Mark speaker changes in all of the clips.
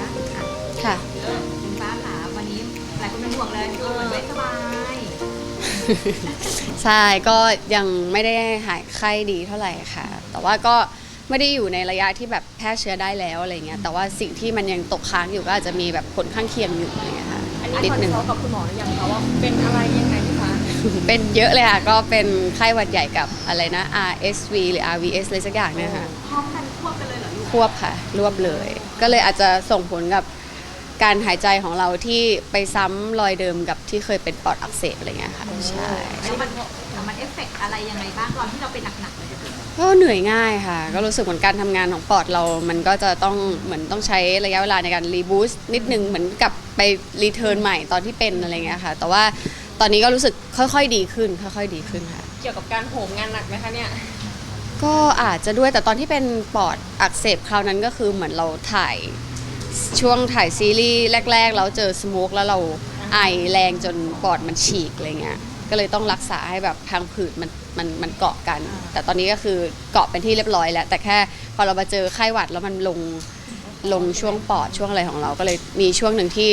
Speaker 1: นะอะ
Speaker 2: ค่ะ
Speaker 1: คุณฟ้าขาวันนี้หลายคนเป็นห่วงเลยดูเหมือนไม่สบาย
Speaker 2: ใช่ก็ยังไม่ได้หายไข้ดีเท่าไหร่ค่ะ แต่ว่าก็ไม่ได้อยู่ในระยะที่แบบแพร่เชื้อได้แล้วอะไรเงี้ยแต่ว่าสิ่งที่มันยังตกค้างอยู่ก็อาจจะมีแบบผลข้างเคียงอยู่อะไรเงี้ยค่ะ
Speaker 3: อันนี้
Speaker 2: นิด
Speaker 3: คอน
Speaker 2: นึง
Speaker 3: ซัลท์กับคุณหมอหรือยังคะว่าเป็นอะไรยังไงพี่ฟ้า
Speaker 2: เป็นเยอะเลยค่ะก็เป็นไข้หวัดใหญ่กับอะไรนะ RSV หรือ RVS อะไรสักอย่างเนี่ยค่ะ
Speaker 1: วบ
Speaker 2: ค่ะ รวบเลย ก็เลยอาจจะส่งผลกับการหายใจของเราที่ไปซ้ำรอยเดิมกับที่เคยเป็นปอดอักเสบอะไรเงี้ยค่ะใช่
Speaker 1: แล้วมันมันเอฟเฟกต์อะไรยังไงบ้างตอนที่เราเป็นหนักๆเลย
Speaker 2: ก็เหนื่อยง่ายค่ะ ก็รู้สึกเหมือนการทำงานของปอดเรา มันก็จะต้องเหมือนต้องใช้ระยะเวลาในการรีบูสต์นิดนึงเหมือนกับไปรีเทิร์นใหม่ตอนที่เป็นอะไรเงี้ยค่ะ แต่ว่าตอนนี้ก็รู้สึกค่อยๆดีขึ้น ค่อยๆดีขึ้นค่ะ
Speaker 3: เกี่ยวกับการโหมงานหนักไหมคะเนี่ย
Speaker 2: ก็อาจจะด้วยแต่ตอนที่เป็นปอดอักเสบคราวนั้นก็คือเหมือนเราถ่ายช่วงถ่ายซีรีส์แรกๆแล้วเจอสโมกแล้วเราไอแรงจนปอดมันฉีกอะไรเงี้ยก็เลยต้องรักษาให้แบบพังผืดมันมันมันเกาะกัน แต่ตอนนี้ก็คือเกาะเป็นที่เรียบร้อยแล้ว แต่แค่พอเรามาเจอไข้หวัดแล้วมันลงลงช่วงปอดช่วงอะไรของเราก็เลยมีช่วงหนึ่งที่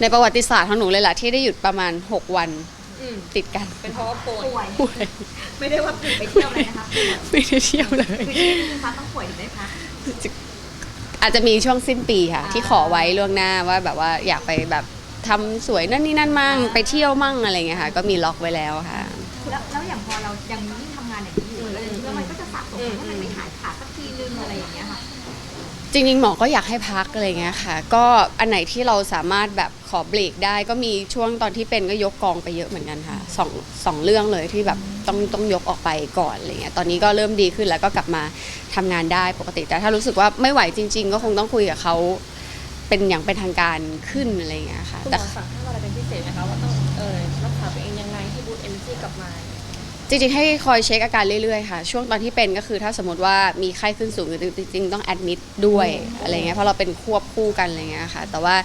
Speaker 2: ในประวัติศาสตร์ของหนูเลยล่ะที่ได้หยุดประมาณ 6 วัน
Speaker 3: อืม
Speaker 2: ติดกัน
Speaker 3: เป็นเพราะว่าป่วย
Speaker 1: ป่วย
Speaker 2: ป่วย
Speaker 1: ไม่ได้ว่าป่วยไปเที่ยวเลยนะคะป่วย
Speaker 2: ไม่ได้เที่ยวเลย
Speaker 1: คือที่นี่ฟ้าต้องป่วยถึงได้พัก
Speaker 2: อาจจะมีช่วงสิ้นปีค่ะที่ขอไว้ล่วงหน้าว่าแบบว่าอยากไปแบบทำสวยนั่นนี่นั่นมั่งไปเที่ยวมั่งอะไรเงี้ยค่ะ ก็มีล็อกไว้แล้วค่ะ
Speaker 1: แล้ว จริง
Speaker 2: ๆ หมอก็อยากให้พักอะไรเงี้ยค่ะ ก็อันไหนที่เราสามารถแบบขอเบรกได้ก็มีช่วงตอนที่เป็นก็ยกกองไปเยอะเหมือนกันค่ะสองสองเรื่องเลยที่แบบต้องต้องยกออกไปก่อนอะไรเงี้ยตอนนี้ก็เริ่มดีขึ้นแล้วก็กลับมาทำงานได้ปกติ แต่ถ้ารู้สึกว่าไม่ไหวจริง ๆ ก็คงต้องคุยกับเขาเป็นอย่างเป็นทางการขึ้นอะไรเงี้ยค่ะ
Speaker 3: คุณห
Speaker 2: แต่
Speaker 3: มอสั่งห้ามอะไรเป็นพิเศษไหมคะว่าต้อง จ
Speaker 2: ริงๆ ให้คอยเช็คอาการเรื่อยๆ ค่ะ ช่วงตอนที่เป็นก็คือถ้าสมมติว่ามีไข้ขึ้นสูงจริงๆ ต้องแอดมิดด้วยอะไรเงี้ยเพราะเราเป็นควบคู่กันอะไรเงี้ยค่ะ แต่ว่า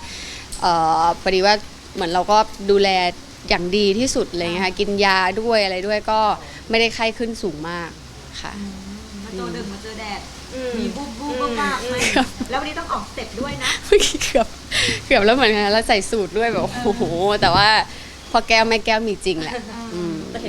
Speaker 2: เอ่อพอดีว่าเหมือนเราก็ดูแลอย่างดีที่สุดอะไรเงี้ยค่ะกินยาด้วยอะไรด้วยก็ไม่ได้ไข้ขึ้นสูงมากค่ะ
Speaker 1: มาเจอดึงมาเจอแดด
Speaker 3: อืม
Speaker 1: มีบูบบูบบ้าๆไหมแล้ววันนี้ต้องออกสเต็ปด้วยนะ
Speaker 2: เมื่อกี้เกือบเกือบแล้วเหมือนกันแล้วใส่สูตรด้วยแบบโอ้โห แต่ว่าพอแก้วไม่แก้วมีจริงแหละอืม
Speaker 3: แต่เห็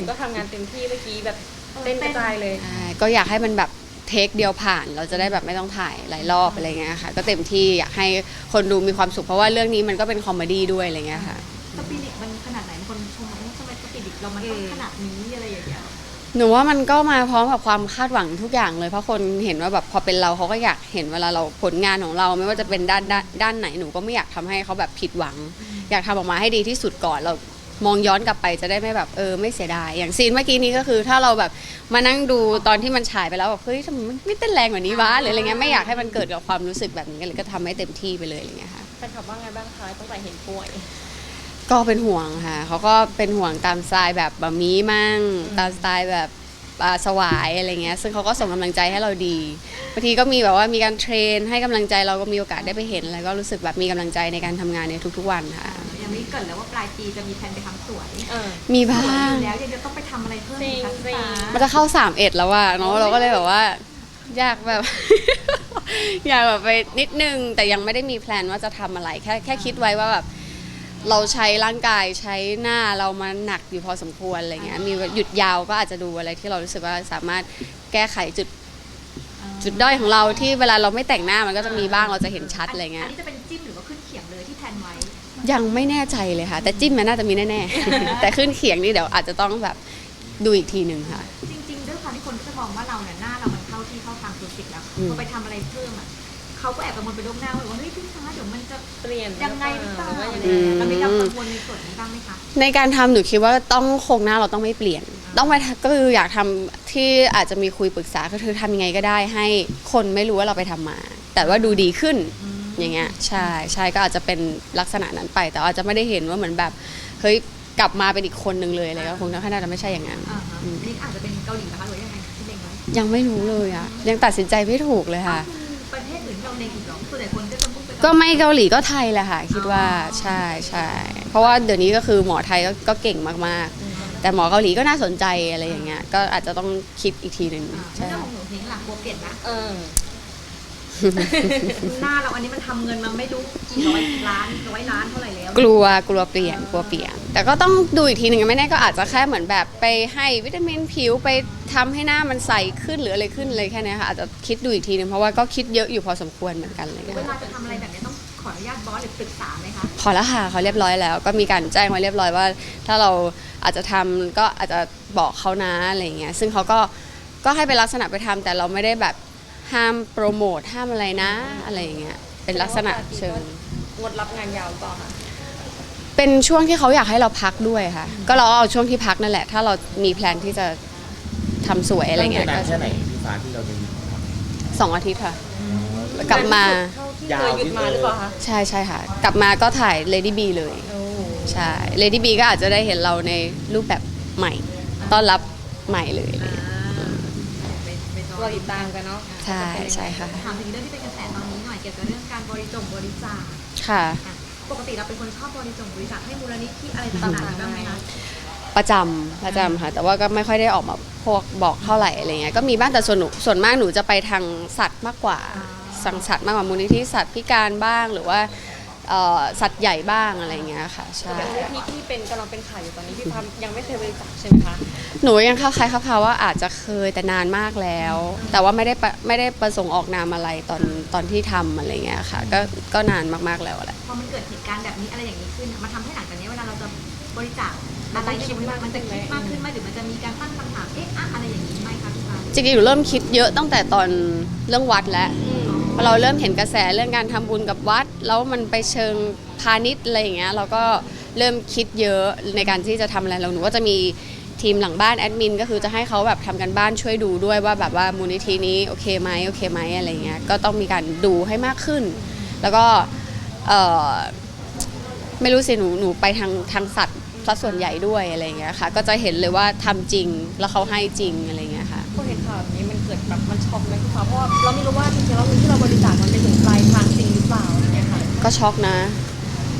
Speaker 3: นก็ทำงานเต็มที่เมื่อกี้แบบเต้นกระจายเลย
Speaker 2: ใช่ก็อยากให้มันแบบเทคเดียวผ่าน เราจะได้แบบไม่ต้องถ่ายหลายรอบอะไรเงี้ยค่ะ ก็เต็มที่อยากให้คนดูมีความสุขเพราะว่าเรื่องนี้มันก็เป็นคอมเมดี้ด้วยอะไรเงี้ยค่ะ
Speaker 1: สปิริตมันขนาดไหนคนชมว่าทำไมสปิริตเรามันต้อง
Speaker 3: อืม
Speaker 1: ขนาดนี้อะไรอย่างเงี้ย
Speaker 2: หนูว่ามันก็มาพร้อมกับความคาดหวังทุกอย่างเลยเพราะคนเห็นว่าแบบพอเป็นเราเขาก็อยากเห็นเวลาเราผลงานของเรา ไม่ว่าจะเป็นด้านด้านด้านไหนหนูก็ไม่อยากทำให้เขาแบบผิดหวัง อยากทำออกมาให้ดีที่สุดก่อนเรา มองย้อนกลับไปจะได้ไม่แบบเออไม่เสียดาย อย่างซีนเมื่อกี้นี้ก็คือถ้าเราแบบมานั่งดูตอนที่มันฉายไปแล้วแบบเฮ้ยทำไมมันไม่เต้นแรงกว่านี้วะหรืออะไรเงี้ยไม่อยากให้มันเกิดกับความรู้สึกแบบนี้เลยก็ทำให้เต็มที่ไปเลยอะไรเงี้ยค่ะ
Speaker 3: แฟนคลับว่าไงบ้างคะตั้งแต่เห็นป่วย
Speaker 2: ก็เป็นห่วงค่ะเขาก็เป็นห่วงตามสไตล์แบบบะหมี่มั่งตามสไตล์แบบปลาสวายอะไรเงี้ยซึ่งเขาก็ส่งกำลังใจให้เราดีบางทีก็มีแบบว่ามีการเทรนให้กำลังใจเราก็มีโอกาสได้ไปเห็นแล้วก็รู้สึกแบบมีกำลังใจในการทำงานในทุกๆวันค่ะ
Speaker 1: ยังไม่ เกิดแล้วว่าปลายปีจะมีแผนไปทำสวย
Speaker 3: เออ
Speaker 2: มี
Speaker 1: ส
Speaker 2: บ้า
Speaker 1: วย
Speaker 2: ง
Speaker 1: อยู่แล้วยังจะต้องไปทำอะไรเพิ่มอีกคะ
Speaker 3: จริง
Speaker 1: ฟ้า
Speaker 2: มันจะเข้าสามเอ็ดแล้วว่าเนาะเราก็เลยแบบว่า อยากแบบ อยากแบบไปนิดนึง แต่ยังไม่ได้มีแพลนว่าจะทำอะไร แค่แค่คิดไว้ว่าแบบเราใช้ร่างกายใช้หน้าเรามาหนักอยู่พอสมควรอะไรเงี้ยมีหยุดยาวก็อาจจะดูอะไรที่เรารู้สึกว่าสามารถแก้ไขจุดจุดด้อยของเราที่เวลาเราไม่แต่งหน้ามันก็จะมีบ้างเราจะเห็นชัดอะไรเงี้
Speaker 1: อั
Speaker 2: ย
Speaker 1: นนี้จะเป็น
Speaker 2: ยังไม่แน่ใจเลยค่ะ แต่จิ้มมันน่าจะมีแน่ๆ แต่ขึ้นเขียงนี่เดี๋ยวอาจจะต้องแบบดูอีกทีหนึ่งค่ะ
Speaker 1: จริงๆด้วยความที่คนก็จะมองว่าเราเนี่ยหน้าเรามันเข้าที่เข้าทางธุรกิจแล้ว
Speaker 2: อืม
Speaker 1: พอไปทำอะไรเพิ่มอะเขาก็แอบกังวลไปล่วงหน้าว่าเฮ้ยพี่ฟ้าเดี๋ยวมันจะ
Speaker 3: เปลี่ยน
Speaker 1: ยังไงหรือเปล่า
Speaker 3: หรือว่ายังไง
Speaker 2: อืม
Speaker 1: เรามีการกังวลในส่วนนี้บ้างไหมคะ
Speaker 2: ในการทำหนูคิดว่าต้องโครงหน้าเราต้องไม่เปลี่ยน ต้องไปก็คืออยากทำที่อาจจะมีคุยปรึกษาก็คือทำยังไงก็ได้ให้คนไม่รู้ว่าเราไปทำมา แต่ว่าดูดีขึ้น อ ย่างเงี้ยใช่ใช่ก็อาจจะเป็นลักษณะนั้นไป แต่อาจจะไม่ได้เห็นว่าเหมือนแบบเฮ้ยกลับมาเป็นอีกคนหนึ่งเลยอะไรก็คงน่าจะไม่ใช่อย่างนั้น
Speaker 1: อ่าฮะอันนี้อาจจะเป็นเกาหลีนะคะหรือยังไงที่เล็งไว้
Speaker 2: ยังไม่รู้เลยอะยังตัดสินใจไม่ถูกเลยค่ะ
Speaker 1: อ้าวมีประเทศอื่นที่เราเล็งอีกเหรอส่วนใหญ่คนก็จะมุ่งไป
Speaker 2: ก็ไม่เกาหลีก็ไทยแหละค่ะ คิดว่าใช่ใช่เพราะว่าเดี๋ยวนี้ก็คือหมอไทยก็ก็เก่งมากๆ แต่หมอเกาหลีก็น่าสนใจอะไรอย่างเงี้ยก็อาจจะต้องคิดอีกทีหนึ่ง
Speaker 1: อ่า
Speaker 2: ใช่
Speaker 1: เรื่องของหนูเฮงหลักกลัวเปลี่ยนนะ
Speaker 3: เออ
Speaker 1: หน้าเราอันนี้มันทำเงินมาไม่รู้กี่ร้อยล้านร้อยล้านเท่าไหร่แล้ว
Speaker 2: กลัวกลัวเปลี่ยนกลัวเปลี่ยน แต่ก็ต้องดูอีกทีหนึ่งไม่แน่ก็อาจจะแค่เหมือนแบบไปให้วิตามินผิวไปทำให้หน้ามันใสขึ้นหรืออะไรขึ้นเลยแค่เนี้ยค่ะอาจจะคิดดูอีกทีหนึ่งเพราะว่าก็คิดเยอะอยู่พอสมควรเหมือนกันเลย
Speaker 1: เวลาจะทำอะไรแบบนี้ต้องขออนุญาตบอสหรือปรึกษาไหมคะ
Speaker 2: พอแล้วค่ะเขาเรียบร้อยแล้ว ก็มีการแจ้งไว้เรียบร้อยว่า ถ้าเราอาจจะทำก็อาจจะบอกเขานะอะไรอย่างเงี้ยซึ่งเขาก็ก็ให้เป็นลักษณะไปทำแต่เราไม่ได้แบบ ห้ามโปรโมทห้ามอะไรนะ อะไรอย่างเงี้ยเป็นลักษณะเชิง
Speaker 3: งดรับงานยาวหรือเปล่าคะ
Speaker 2: เป็นช่วงที่เขาอยากให้เราพักด้วยค่ะ ก็เราเอาช่วงที่พักนั่นแหละ ถ้าเรามีแพลนที่จะทำสวยอะไรเงี้ย
Speaker 4: ตั้
Speaker 2: ก็
Speaker 4: นานแค่ไหนพี่ฟ้าที่เราจะหยุดทำ
Speaker 2: สองอาทิตย์ค่ะ กลับมา
Speaker 3: เท่าที่เคยหยุดมาหรือเปล่าคะ
Speaker 2: ใช่ใช่ค่ะ กลับมาก็ถ่าย Lady B เลย
Speaker 3: โอ้
Speaker 2: ใช่ Lady B ก็อาจจะได้เห็นเราในรูปแบบใหม่ ต้อนรับใหม่เลยอะไรเงี้ย
Speaker 3: เราติดตามกันเนาะ
Speaker 2: ใช่ใช่ค่ะ
Speaker 1: ถามถึงเรื่องที่เป็นกระแสตอนนี้หน่อยเกี่ยวกับเรื่องการบริจงบริจาค
Speaker 2: ค่ะ
Speaker 1: อะปกติเราเป็นคนชอบบริจงบริจาคให้มูลนิธิอะไรต่างๆบ้างไหมคะ
Speaker 2: ประจำประจำค่ะ แต่ว่าก็ไม่ค่อยได้ออกมาพวกบอกเท่าไหร่อะไรเงี้ยก็มีบ้างแต่ส่วนหนูส่วนมากหนูจะไปทางสัตว์มากกว่าสังสัตว์มากกว่ามูลนิธิสัตว์พิการบ้างหรือว่า เอ่อสัตว์ใหญ่บ้างอะไรเงี้ยค่ะใช่
Speaker 3: แต่มูลนิธิที่เป็นกำลังเป็นข่าวอยู่ตอนนี้พี่พัมยังไม่เคยบริจาคใช่ไหมคะ
Speaker 2: หนูยังเข้าใครเข้าพาว่าอาจจะเคยแต่นานมากแล้ว แต่ว่าไม่ได้ปะไม่ได้ประสงค์ออกนามอะไรตอนตอนที่ทำอะไรเงี้ยค่ะ ก็ก็นานมากๆแล้วแหละ
Speaker 1: พอมันเกิดเหตุการณ์แบบนี้อะไรอย่างนี้ขึ้นมันทำให้หลังจากนี้เวลาเราจะบริจาคอะไรในมูลนิธิมันจะคิดมากขึ้นไหมหรือมันจะมีการตั้งคำถามเอ๊ะอะอะไรอย่างนี้ไหมคะพี่ฟ้า
Speaker 2: จริงๆหนูเริ่มคิดเยอะตั้งแต่ตอนเรื่องวัดแล้ว พอเราเริ่มเห็นกระแสเรื่องการทำบุญกับวัด แล้วมันไปเชิงพาณิชย์อะไรอย่างเงี้ยเราก็เริ่มคิดเยอะในการที่จะทำอะไรเราหนูก็จะมีทีมหลังบ้านแอดมินก็คือจะให้เขาแบบทำกันบ้านช่วยดูด้วยว่าแบบว่ามูลนิธินี้โอเคไหมโอเคไหมอะไรเงี้ยก็ต้องมีการดูให้มากขึ้น แล้วก็ไม่รู้สิหนูหนูไปทางทางสัตว์ซะส่วนใหญ่ด้วยอะไรเงี้ยค่ะก็จะเห็นเลยว่าทำจริงแล้วเขาให้จริงอะไรเงี้ย
Speaker 3: มันช็อกไหมพี่ฟ้าเพราะว่าเราไม่รู้ว่าจริงๆแล้วเงินที่เราบริจาคมันไปถึงปลายทางจริงหรือเปล่าอะไรเงี้ยค่ะ
Speaker 2: ก็ช็อกนะ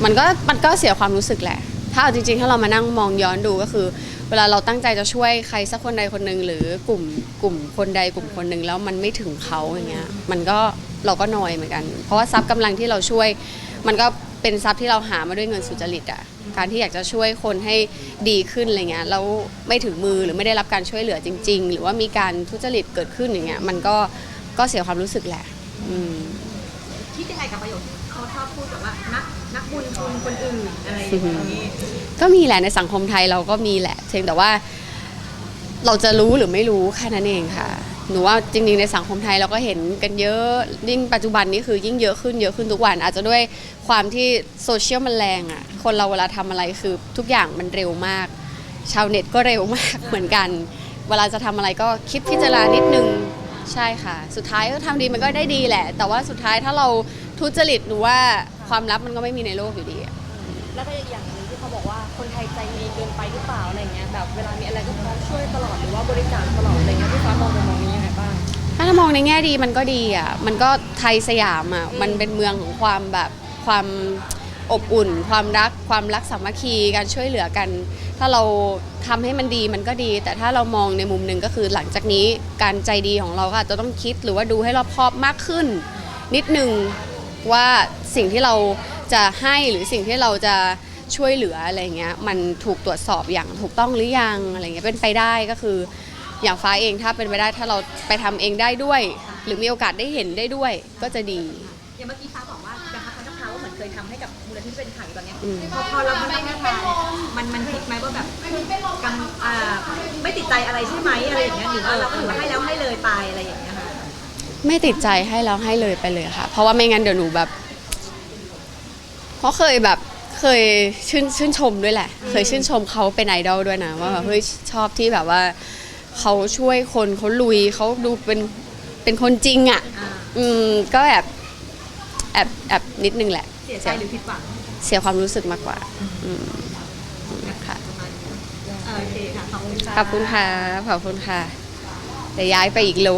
Speaker 2: มันก็มันก็เสียความรู้สึกแหละ ถ้าเอาจริงๆ ถ้าเรามานั่งมองย้อนดูก็คือ เวลาเราตั้งใจจะช่วยใครสักคนใดคนหนึ่งหรือกลุ่มกลุ่มคนใดกลุ่มคนหนึ่งแล้วมันไม่ถึงเขาอย่างเงี้ย มันก็เราก็นอยเหมือนกัน เพราะว่าทรัพย์กำลังที่เราช่วย มันก็ เป็นทรัพย์ที่เราหามาด้วยเงินสุจริตอะการที่อยากจะช่วยคนให้ดีขึ้นอะไรเงี้ยแล้วไม่ถึงมือหรือไม่ได้รับการช่วยเหลือจริง ๆ หรือว่ามีการทุจริตเกิดขึ้นอย่างเงี้ยมันก็ก็เสียความรู้สึกแหละอืม
Speaker 1: คิดยังไงกับประโยคที่เขาชอบพูดแบบว่านักนักบุญคุณคนอื่นอะไรอย่างนี้
Speaker 2: ก็มีแหละในสังคมไทยเราก็มีแหละเพียงแต่ว่า เราจะรู้หรือไม่รู้แค่นั้นเองค่ะ หนูว่าจริงๆในสังคมไทยเราก็เห็นกันเยอะยิ่งปัจจุบันนี้คือยิ่งเยอะขึ้นเยอะขึ้นทุกวัน อาจจะด้วยความที่โซเชียลมันแรงอะคนเราเวลาทำอะไรคือทุกอย่างมันเร็วมาก ชาวเน็ตก็เร็วมากเหมือนกัน เวลาจะทำอะไรก็คิดพิจารณานิดนึงใช่ค่ะ สุดท้ายก็ทำดีมันก็ได้ดีแหละ แต่ว่าสุดท้ายถ้าเราทุจริตหนูว่าความลับมันก็ไม่มีในโลกอยู่ดี
Speaker 3: แล้วก็อีกอย่างหนึ่งที่เขาบอกว่าคนไทยใจดีเกินไปหรือเปล่าอะไรเงี้ยแบบเวลามีอะไรก็พร้อมช่วยตลอดหรือว่าบริจาคตลอดอะไรเงี้ยพี่ฟ้ามองมอง
Speaker 2: ถ้ามองในแง่ดีมันก็ดีอะ มันก็ไทยสยามอะ มันเป็นเมืองของความแบบความอบอุ่น ความรักความรักสามัคคีการช่วยเหลือกัน ถ้าเราทำให้มันดีมันก็ดี แต่ถ้าเรามองในมุมหนึ่งก็คือหลังจากนี้การใจดีของเราก็อาจจะต้องคิดหรือว่าดูให้รอบคอบมากขึ้น นิดนึงว่าสิ่งที่เราจะให้หรือสิ่งที่เราจะช่วยเหลืออะไรเงี้ยมันถูกตรวจสอบอย่างถูกต้องหรือยังอะไรเงี้ยเป็นไปได้ก็คือ อย่างฟ้าเองถ้าเป็นไปได้ถ้าเราไปทำเองได้ด้วย หรือมีโอกาสได้เห็นได้ด้วยก็จะดี
Speaker 1: อย่างเมื่อกี้ฟ้าบอกว่าจะพักพัฒนาว่าเหมือนเคยทำให้กับมูลนิธิเป็นข่าวอยู่ตอนเนี้ย
Speaker 2: อืม
Speaker 1: พอพอเรามานั่งทานมันมันคิดไหมว่าแบบกังอ่าไม่ติดใจอะไรใช่ไหมอะไรอย่างเงี้ยหรือว่าเราก็ถือว่าให้แล้วให้เลยไปอะไรอย่างเงี้ยค่ะ
Speaker 2: ไม่ติดใจให้แล้วให้เลยไปเลยค่ะ เพราะว่าไม่งั้นเดี๋ยวหนูแบบเพราะเคยแบบเคยชื่นชื่นชมด้วยแหละ เคยชื่นชมเขาเป็นไอดอลด้วยนะว่าแบบเฮ้ยชอบที่แบบว่า เขาช่วยคนเขาลุยเขาดูเป็นเป็นคนจริงอะ
Speaker 1: อ่า
Speaker 2: อืมก็แบบแอบแอบนิดนึงแหละ
Speaker 1: เสียใจหรือผิดหวัง
Speaker 2: เสียความรู้สึกมากกว่า อืมค่ะ
Speaker 1: โอเคค่ะขอบคุณค่ะ
Speaker 2: ขอบคุณค่ะ ขอบคุณค่ะ แต่ย้ายไปอีกโล